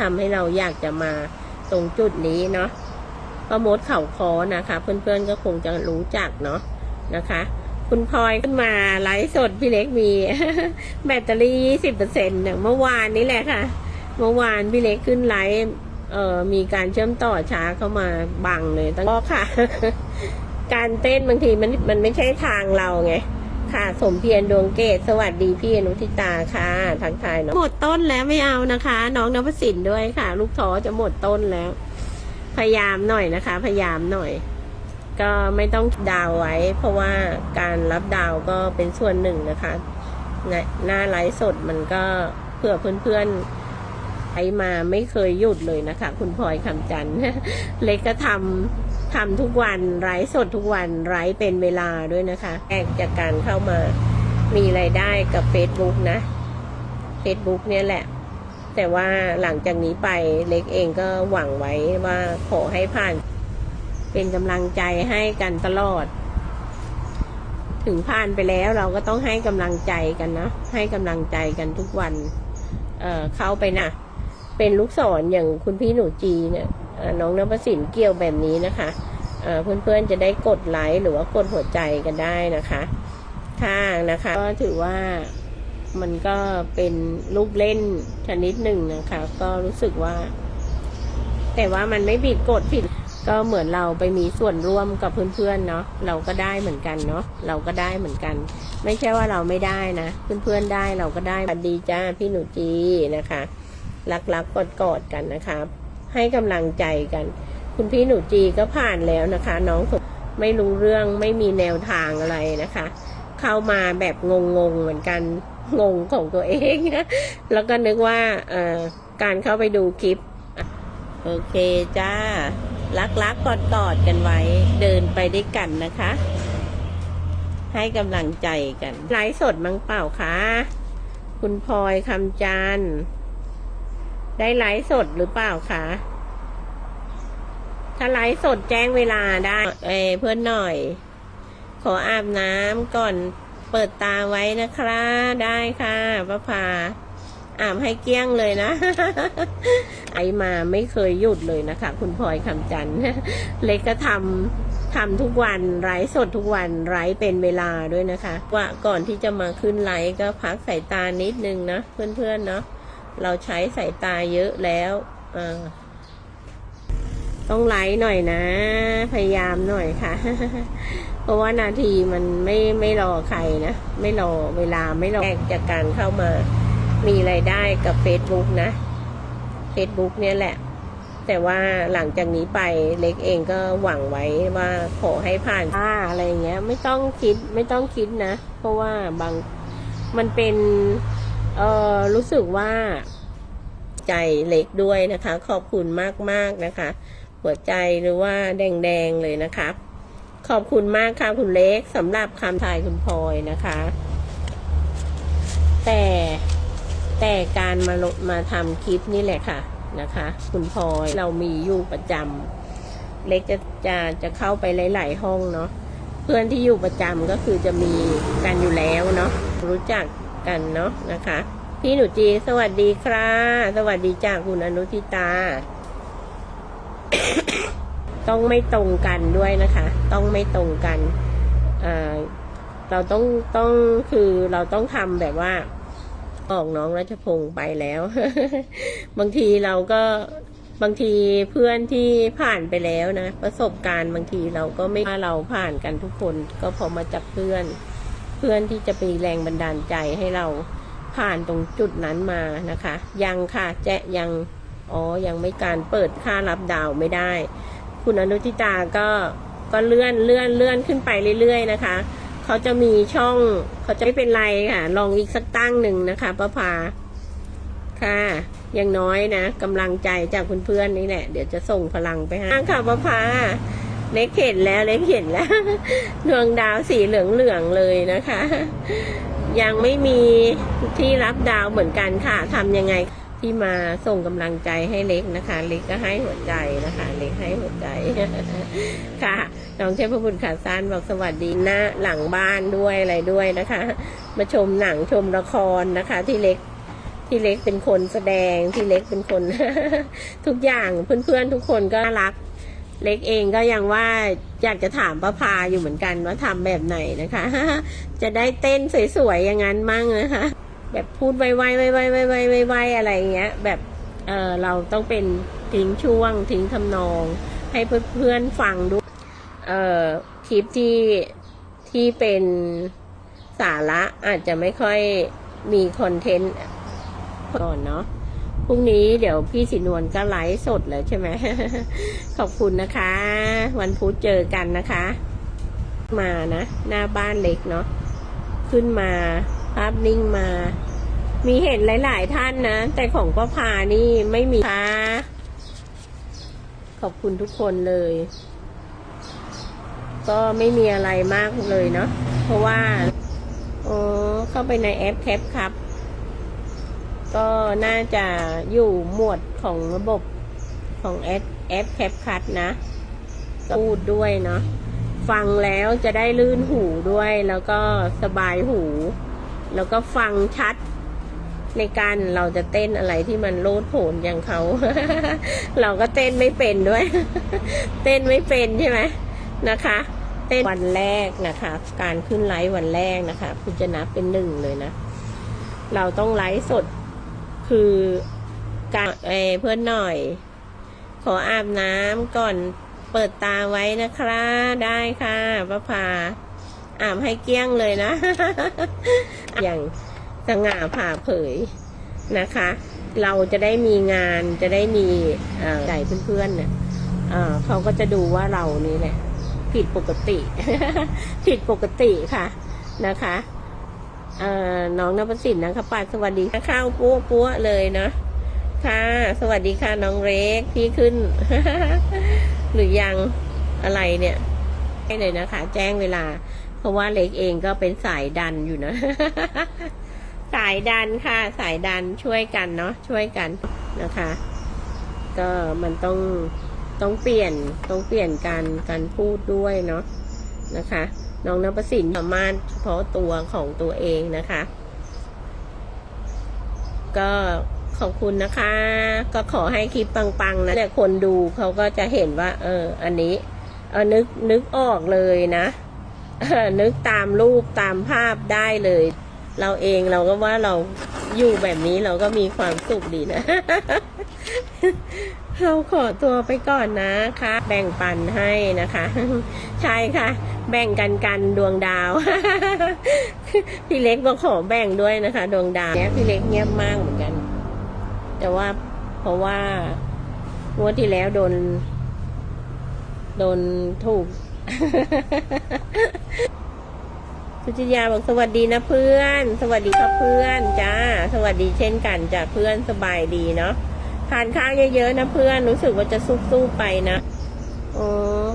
ทำให้เราอยากจะมาตรงจุดนี้เนาะป้ามดเข่าคอนะคะ เพื่อนๆก็คงจะรู้จักเนาะนะคะ คุณพลอยขึ้นมาไลฟ์สดพี่เล็กมี แบตเตอรี่ยี่สิบเปอร์เซ็นต์เมื่อวานนี้แหละค่ะ เมื่อวานพี่เล็กขึ้นไลฟ์เอ่อมีการเชื่อมต่อช้าเข้ามาบังเลยตั้งก็ค่ะ การเต้นบางทีมันมันไม่ใช่ทางเราไง ค่ะ สมเพียรดวงเกต สวัสดีพี่อนุทิตาค่ะทักทายเนาะหมดต้นแล้วไม่เอานะคะ น้องนพสินด้วยค่ะ ลูกท้อจะหมดต้นแล้ว พยายามหน่อยนะคะ พยายามหน่อย ก็ไม่ต้องดาวไว้ เพราะว่าการรับดาวก็เป็นส่วนหนึ่งนะคะหน้าไลฟ์สดมันก็เผื่อเพื่อนๆไปมาไม่เคยหยุดเลยนะคะ คุณพลอยคำจันทร์เล็กก็ทำ ทำทุกวันไลฟ์สดทุกวันไลฟ์เป็นเวลาด้วยนะคะแอกจากการเข้ามามีไรายได้กับ Facebook นะ Facebook เนี่ยแหละ แต่ว่าหลังจากนี้ไปเล็กเองก็หวังไว้ว่าขอให้ผ่าน เป็นกำลังใจให้กันตลอด ถึงผ่านไปแล้วเราก็ต้องให้กำลังใจกันนะ ให้กำลังใจกันทุกวัน เเข้าไปนะ เป็นลูกศรอย่างคุณพี่หนูจีเนี่ย น้องนพสินเกี่ยวแบบนี้นะคะเพื่อนๆจะได้กดไลค์หรือว่ากดหัวใจกันได้นะคะค่ะนะคะ ก็ถือว่ามันก็เป็นลูกเล่นชนิดหนึ่งนะคะ ก็รู้สึกว่า แต่ว่ามันไม่ผิดกฎผิด ก็เหมือนเราไปมีส่วนร่วมกับเพื่อนๆเนาะเราก็ได้เหมือนกันเนาะเราก็ได้เหมือนกัน ไม่ใช่ว่าเราไม่ได้นะเพื่อนๆได้เราก็ได้ดีจ้าพี่หนูจีนะคะ รักๆกอดๆกันนะคะ ให้กำลังใจกัน คุณพี่หนูจีก็ผ่านแล้วนะคะ น้องสมไม่รู้เรื่องไม่มีแนวทางอะไรนะคะ เข้ามาแบบงงๆเหมือนกันงงของตัวเองแล้วก็นึกว่าการเข้าไปดูคลิป โอเคจ้า รักรักกอดกอดกันไว้ เดินไปด้วยกันนะคะ ให้กำลังใจกันไลฟ์สดมั้งเปล่าคะคุณพลอยคำจันได้ไลฟ์สดหรือเปล่าคะ ถ้าไลฟ์สดแจ้งเวลาได้เอเพื่อนหน่อย ขออาบน้ำก่อนเปิดตาไว้นะคะได้ค่ะป้าพาอาบให้เกลี้ยงเลยนะ ไอมาไม่เคยหยุดเลยนะคะ คุณพลอยคำจันทร์เล็กก็ทำทำทุกวันไลฟ์สดทุกวันไลฟ์เป็นเวลาด้วยนะคะ ว่าก่อนที่จะมาขึ้นไลฟ์ก็พักสายตานิดนึงนะ เพื่อนๆเนาะเราใช้สายตาเยอะแล้วอ่า ต้องไลฟ์หน่อยนะ พยายามหน่อยค่ะ เพราะว่านาทีมันไม่ไม่รอใครนะ ไม่รอเวลาไม่รอแรกจากการเข้ามามีไรายได้กับ Facebook นะ Facebook เนี่ยแหละ แต่ว่าหลังจากนี้ไปเล็กเองก็หวังไว้ว่าขอให้ผ่านค่าอะไรเงี้ย ไม่ต้องคิดไม่ต้องคิดนะ เพราะว่าบางมันเป็นเออรู้สึกว่าใจเล็กด้วยนะคะ ขอบคุณมากๆนะคะ หัวใจหรือว่าแดงๆเลยนะคะ ขอบคุณมากค่ะคุณเล็กสำหรับคำถ่ายคุณพลอยนะคะ แต่แต่การมาลงมาทำคลิปนี่แหละค่ะนะคะ คุณพลอยเรามีอยู่ประจำเล็กจะจะจะเข้าไปหลาย ๆ ห้องเนาะเพื่อนที่อยู่ประจำก็คือจะมีกันอยู่แล้วเนาะรู้จักกันเนาะนะคะ พี่หนูจีสวัสดีค่ะ สวัสดีจากคุณอนุทิตา ต้องไม่ตรงกันด้วยนะคะ ต้องไม่ตรงกันเราต้องต้องคือเราต้องทำแบบว่าออกน้องรัชพงศ์ไปแล้ว บางทีเราก็บางทีเพื่อนที่ผ่านไปแล้วนะ ประสบการณ์บางทีเราก็ไม่ว่าเราผ่านกันทุกคนก็พอมาจากเพื่อน เพื่อนที่จะเป็นแรงบันดาลใจให้เราผ่านตรงจุดนั้นมานะคะ ยังค่ะแจะยังอ๋อยังไม่การเปิดค่ารับดาวไม่ได้ คุณอนุทิตาก็ก็เลื่อนเลื่อนเลื่อนขึ้นไปเรื่อยๆนะคะเขาจะมีช่องเขาจะไม่เป็นไรค่ะ ลองอีกสักตั้งหนึ่งนะคะป้าพาค่ะยังน้อยนะกำลังใจจากเพื่อนๆนี่แหละ เดี๋ยวจะส่งพลังไปให้ค่ะป้าพาเล็กเห็นแล้วเล็กเห็นแล้วดวงดาวสีเหลืองๆเลยนะคะ ยังไม่มีที่รับดาวเหมือนกันค่ะทำยังไง ที่มาส่งกำลังใจให้เล็กนะคะ เล็กก็ให้หัวใจนะคะ เล็กให้หัวใจค่ะน้องเทพบุตรขาสั้นบอกสวัสดีหน้าหลังบ้านด้วยอะไรด้วยนะคะ มาชมหนังชมละครนะคะ ที่เล็กพี่เล็กเป็นคนแสดงพี่เล็กเป็นคน ทุกอย่างเพื่อนๆทุกคนก็น่ารัก เล็กเองก็ยังว่าอยากจะถามป้าพาอยู่เหมือนกันว่าทำแบบไหนนะคะ จะได้เต้นสวยๆอย่างนั้นมั่งนะคะ แบบพูดไวๆไวๆไวๆไวๆไวๆอะไรอย่างเงี้ย แบบเออเราต้องเป็นทิ้งช่วงทิ้งทำนอง ให้เพื่อนๆฟังด้วยเออคลิปที่ที่เป็นสาระอาจจะไม่ค่อยมีคอนเทนต์ก่อนเนาะพรุ่งนี้เดี๋ยวพี่สินวลก็ไลฟ์สดแล้วใช่ไหม ขอบคุณนะคะ วันพุธเจอกันนะคะ มานะ หน้าบ้านเล็กเนาะขึ้นมา ภาพนิ่งมา มีเห็นหลาย ๆ ท่านนะ แต่ของป้าพานี่ไม่มีค่ะ ขอบคุณทุกคนเลย ก็ไม่มีอะไรมากเลยเนาะ เพราะว่าโอ้เข้าไปในแอปแคปครับ ก็น่าจะอยู่หมวดของระบบของแอปแอปแคปคัดนะพูดด้วยเนาะฟังแล้วจะได้ลื่นหูด้วยแล้วก็สบายหู แล้วก็ฟังชัดในการเราจะเต้นอะไรที่มันโลดโผนอย่างเขา เราก็เต้นไม่เป็นด้วย เต้นไม่เป็นใช่ไหมนะคะ เต้นวันแรกนะคะ การขึ้นไลฟ์วันแรกนะคะคุณจะนับเป็นหนึ่งเลยนะ เราต้องไลฟ์สดคือการเอเพื่อนหน่อย ขออาบน้ำก่อนเปิดตาไว้นะคะ ได้ค่ะป้าพา อาบให้เกลี้ยงเลยนะ อย่างสง่าผ่าเผยนะคะ เราจะได้มีงานจะได้มีใจเพื่อนๆเนี่ยเขาก็จะดูว่าเรานี่แหละผิดปกติ ผิดปกติค่ะนะคะเอ่อน้องนภสินนะคะปาสวัสดีข้าวปั้วปั้วเลยเนาะค่ะ สวัสดีค่ะน้องเล็กพี่ขึ้น หรือยังอะไรเนี่ยให้เลยนะคะ แจ้งเวลา ราะว่าเล็กเองก็เป็นสายดันอยู่นะ สายดันค่ะ สายดันช่วยกันเนาะช่วยกันนะคะ ก็มันต้องต้องเปลี่ยนต้องเปลี่ยนการการพูดด้วยเนาะนะคะน้องนภสินสามารถเฉพาะตัวของตัวเองนะคะ ก็ขอบคุณนะคะ ก็ขอให้คลิปปังๆนะแต่คนดูเขาก็จะเห็นว่า เออ อันนี้ เออนึกนึกออกเลยนะ นึกตามรูปตามภาพได้เลย เราเองเราก็ว่าเราอยู่แบบนี้เราก็มีความสุขดีนะ เราขอตัวไปก่อนนะคะ แบ่งปันให้นะคะ ใช่ค่ะ แบ่งกันกันดวงดาว พี่เล็กบอกขอแบ่งด้วยนะคะ ดวงดาวเนี้ยพี่เล็กเงียบมากเหมือนกัน แต่ว่าเพราะว่างวดที่แล้วโดน โดนถูก สุจิยาบอกสวัสดีนะเพื่อน สวัสดีครับเพื่อนจ้า สวัสดีเช่นกันจ้ะเพื่อนสบายดีเนาะทานข้าวเยอะๆนะเพื่อนรู้สึกว่าจะซุบๆไปนะโอ๋อ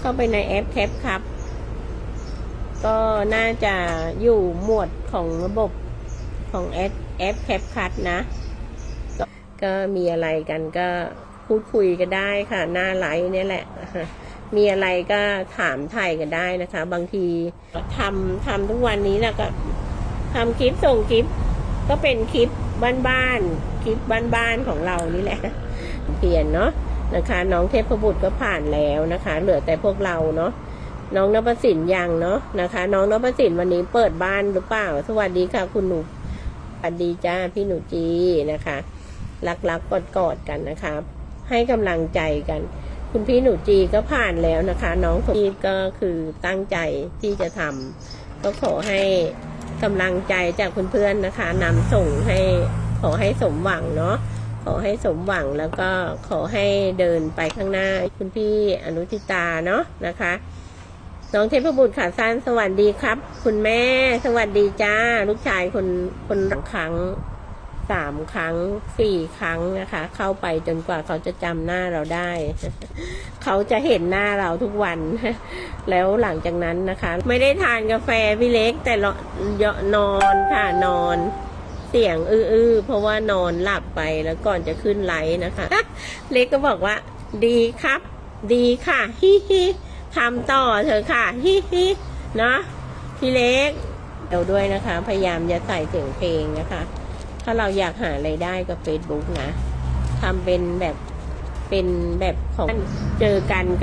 เข้าไปในแอปแคปครับ ก็น่าจะอยู่หมวดของระบบของแอปแอปแคปคัดนะก็ก็มีอะไรกันก็พูดคุยกันได้ค่ะ หน้าไลฟ์เนี่ยแหละ มีอะไรก็ถามไทยกันได้นะคะ บางทีทำทำทุกวันนี้นะก็ทำคลิปส่งคลิป ก็เป็นคลิปบ้านๆคลิปบ้านๆของเรานี่แหละเปลี่ยนเนาะนะคะ น้องเทพบุตรก็ผ่านแล้วนะคะ เหลือแต่พวกเราเนาะน้องนพสินยังเนาะนะคะ น้องนพสินวันนี้เปิดบ้านหรือเปล่า สวัสดีค่ะ คุณหนูสวัสดีจ้าพี่หนูจีนะคะ รักๆกอดกอดๆกันนะคะ ให้กำลังใจกัน คุณพี่หนูจีก็ผ่านแล้วนะคะ น้องทีก็คือตั้งใจที่จะทำก็ขอให้กำลังใจจากเพื่อนๆนะคะนำส่งให้ขอให้สมหวังเนาะขอให้สมหวังแล้วก็ขอให้เดินไปข้างหน้าคุณพี่อนุทิตาเนาะนะคะน้องเทพบุตรขาสั้นสวัสดีครับ คุณแม่ สวัสดีจ้า ลูกชายคนคนละครั้ง สามครั้งสี่ครั้งนะคะ เข้าไปจนกว่าเขาจะจำหน้าเราได้ เขาจะเห็นหน้าเราทุกวัน แล้วหลังจากนั้นนะคะ ไม่ได้ทานกาแฟพี่เล็ก แต่เรานอนค่ะนอนเสียงอื้อๆเพราะว่านอนหลับไปแล้วก่อนจะขึ้นไลฟ์นะคะ เล็กก็บอกว่า ดีครับ ดีค่ะฮิฮิทำต่อเถอะค่ะฮิฮิเนาะพี่เล็กเดี๋ยวด้วยนะคะ พยายามจะใส่เสียงเพลงนะคะ ถ้าเราอยากหาไรายได้กับ Facebook นะทำเป็นแบบเป็นแบบของเจอกันก็